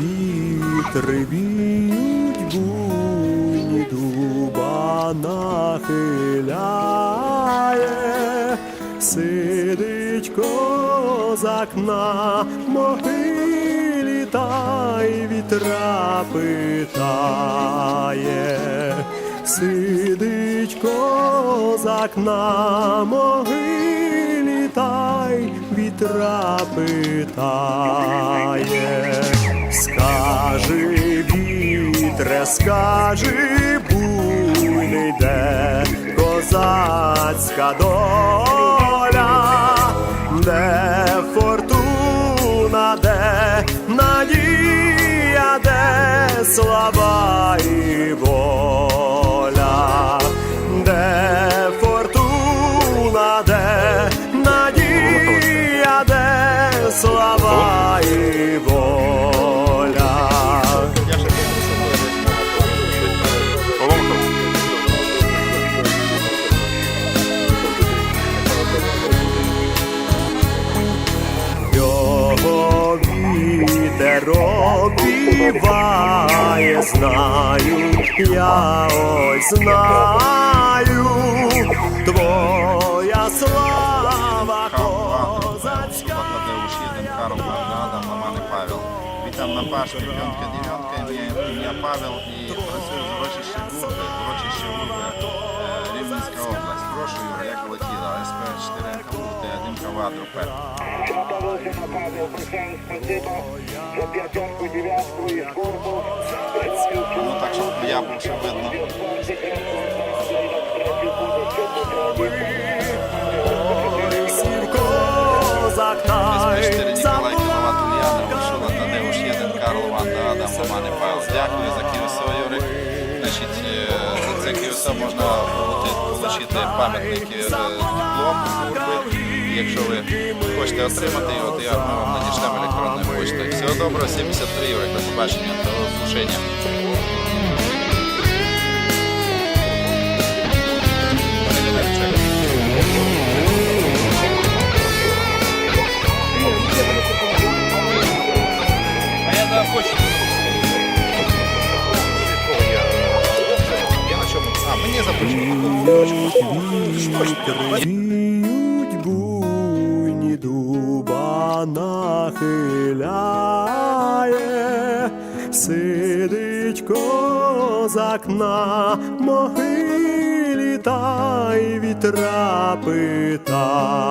Вітри б'ють буйні дуба нахиляє, сидить козак на могилі, та й вітра питає, сидить козак на могилі, та й вітра питає. Скажи, вітре, скажи, буйний де козацька доля, де фортуна, де надія, де слава і воля, слава і воля. Його вітер обіває, знаю, я ось знаю, Lamany Paweł. Witam na paszczy, piątka, dziewiątka, imię, imię Paweł i pracuję w uroczyście Górby, uroczyście Górby, e, область. Прошу, Юра, як летіла, СП 4 Кабути, 1 квадропер. Готовился на Павел, большое спасибо за пятерку, девятку и скорбу. Ну так, щоб я був ще видно. Значить, е, за це можна отримати пам'ятник е, диплом. Якщо ви хочете отримати його, то я вам надішлемо електронною почтою. Всього доброго, 73 євро. до побачення, до слушання. Віють буйні дуба нахиляє, сидить козак на могилі, та й вітра питає.